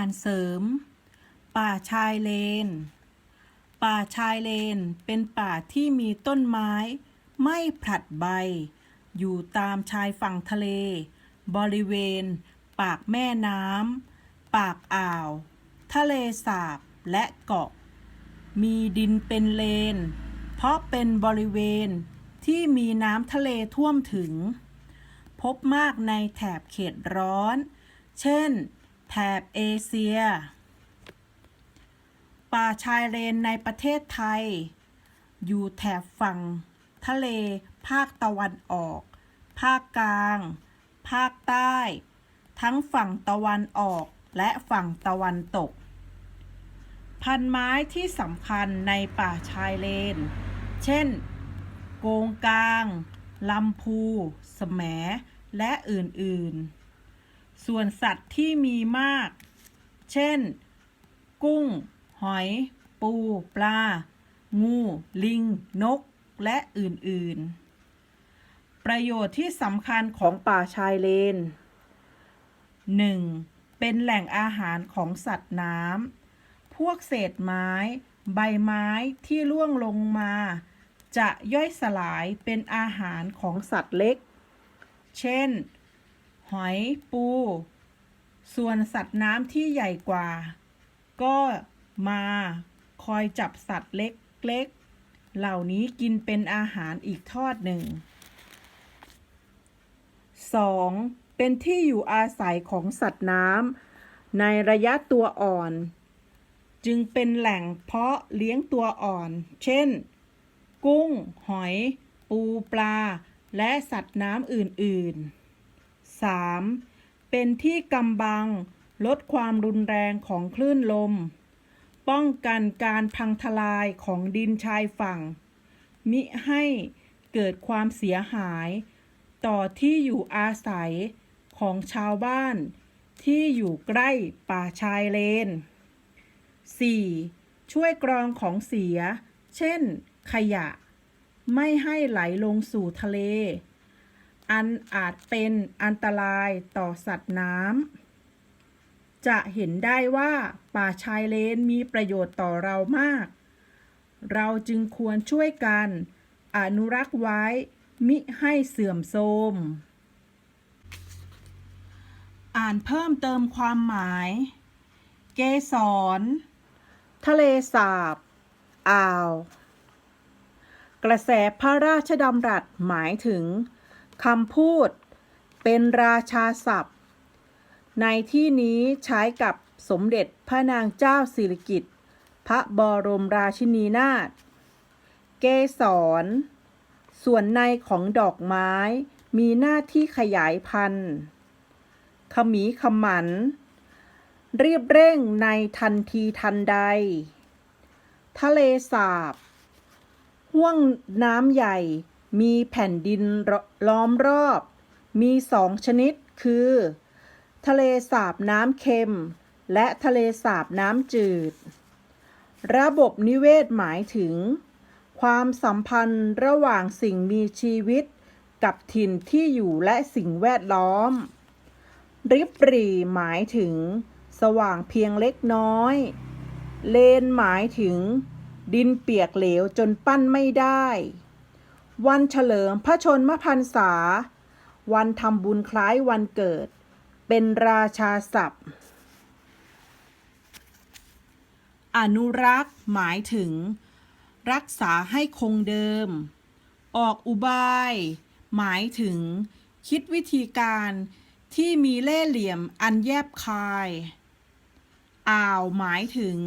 านเสริม ป่าชายเลน ป่าชายเลนเป็นป่าที่มีต้นไม้ ไม่ผลัดใบ อยู่ตามชายฝั่งทะเล บริเวณ ปากแม่น้ำปากอ่าว ทะเลสาบและเกาะ มีดินเป็นเลน เพราะเป็นบริเวณที่มีน้ำทะเลท่วมถึง พบมากในแถบเขตร้อน เช่น แถบเอเชีย ป่าชายเลนในประเทศไทย อยู่แถบฝั่ง ทะเล ภาคตะวันออก ภาคกลาง ภาคใต้ ทั้งฝั่งตะวันออกและฝั่งตะวันตก พันไม้ที่สำคัญในป่าชายเลน เช่น โกงกลางลำพูแสมและอื่น ๆ ส่วนสัตว์ที่มีมาก เช่น กุ้ง หอย ปู ปลา งู ลิง นก และอื่น ๆ ประโยชน์ที่สำคัญของป่าชายเลน 1. เป็นแหล่งอาหารของสัตว์น้ำ พวกเศษไม้ ใบไม้ที่ร่วงลงมา จะย่อยสลายเป็นอาหารของสัตว์เล็ก เช่น หอยปู ส่วนสัตว์น้ำที่ใหญ่กว่า ก็มาคอยจับสัตว์เล็กๆ เหล่านี้กินเป็นอาหารอีกทอดหนึ่ง 2. เป็นที่อยู่อาศัยของสัตว์น้ำในระยะตัวอ่อน จึงเป็นแหล่งเพาะเลี้ยงตัวอ่อน เช่น กุ้ง หอย ปูปลา และสัตว์น้ำอื่น ๆ 3. เป็นที่กำบัง ลดความรุนแรงของคลื่นลม ป้องกันการพังทลายของดินชายฝั่ง มิให้เกิดความเสียหาย ต่อที่อยู่อาศัยของชาวบ้าน ที่อยู่ใกล้ป่าชายเลน 4. ช่วยกรองของเสีย เช่น ขยะ ไม่ให้ไหลลงสู่ทะเล อันอาจเป็นอันตรายต่อสัตว์น้ำจะเห็นได้ว่าป่าชายเลนมีประโยชน์ต่อเรามาก เราจึงควรช่วยกัน อนุรักษ์ไว้มิให้เสื่อมโทรม อ่านเพิ่มเติมความหมาย เกสร ทะเลสาบ อ่าว กระแสพระราชดำรัสหมายถึง คำพูด เป็นราชาศัพท์ ในที่นี้ใช้กับสมเด็จพระนางเจ้าสิริกิติ์พระบรมราชินีนาถเกสร ส่วนในของดอกไม้มีหน้าที่ขยายพันธุ์ ขมีขมัน รีบเร่งในทันทีทันใด ทะเลสาบห่วงน้ำใหญ่ มีแผ่นดินล้อมรอบ มีสองชนิดคือ ทะเลสาบน้ำเค็ม และทะเลสาบน้ำจืด ระบบนิเวศหมายถึง ความสัมพันธ์ระหว่างสิ่งมีชีวิต กับถิ่นที่อยู่และสิ่งแวดล้อม ริบรี่หมายถึง สว่างเพียงเล็กน้อย เลนหมายถึง ดินเปียกเหลวจนปั้นไม่ได้ วันเฉลิมพระชนมพรรษา วันทำบุญคล้ายวันเกิด เป็นราชาศัพท์ อนุรักษ์หมายถึง รักษาให้คงเดิม ออกอุบาย หมายถึง คิดวิธีการที่มีเล่ห์เหลี่ยมอันแยบคาย อ่าวหมายถึง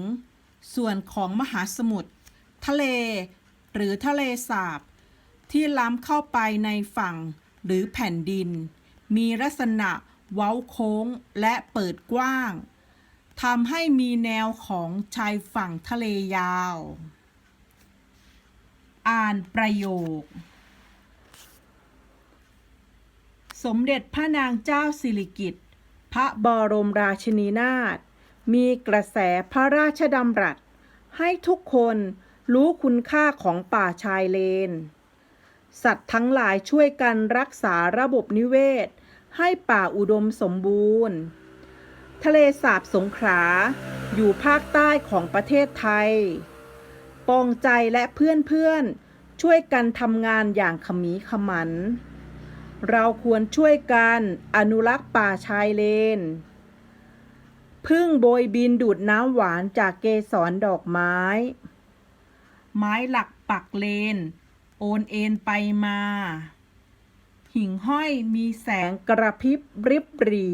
ส่วนของมหาสมุทรทะเล หรือทะเลสาบ ที่ล้ำเข้าไปในฝั่งหรือแผ่นดิน มีลักษณะเว้าโค้งและเปิดกว้างทำให้มีแนวของชายฝั่งทะเลยาว อ่านประโยค สมเด็จพระนางเจ้าสิริกิติ์พระบรมราชินีนาถมีกระแสพระราชดำรัส ให้ทุกคนรู้คุณค่าของป่าชายเลน สัตว์ทั้งหลายช่วยกันรักษาระบบนิเวศ ให้ป่าอุดมสมบูรณ์ ทะเลสาบสงขลาอยู่ภาคใต้ของประเทศไทย ปองใจและเพื่อนๆ ช่วยกันทำงานอย่างขมีขมัน เราควรช่วยกันอนุรักษ์ป่าชายเลน พึ่งโบยบินดูดน้ำหวานจากเกสรดอกไม้ ไม้หลักปักเลน โอนเอ็นไปมา หิ่งห้อยมีแสงกระพริบริบหรี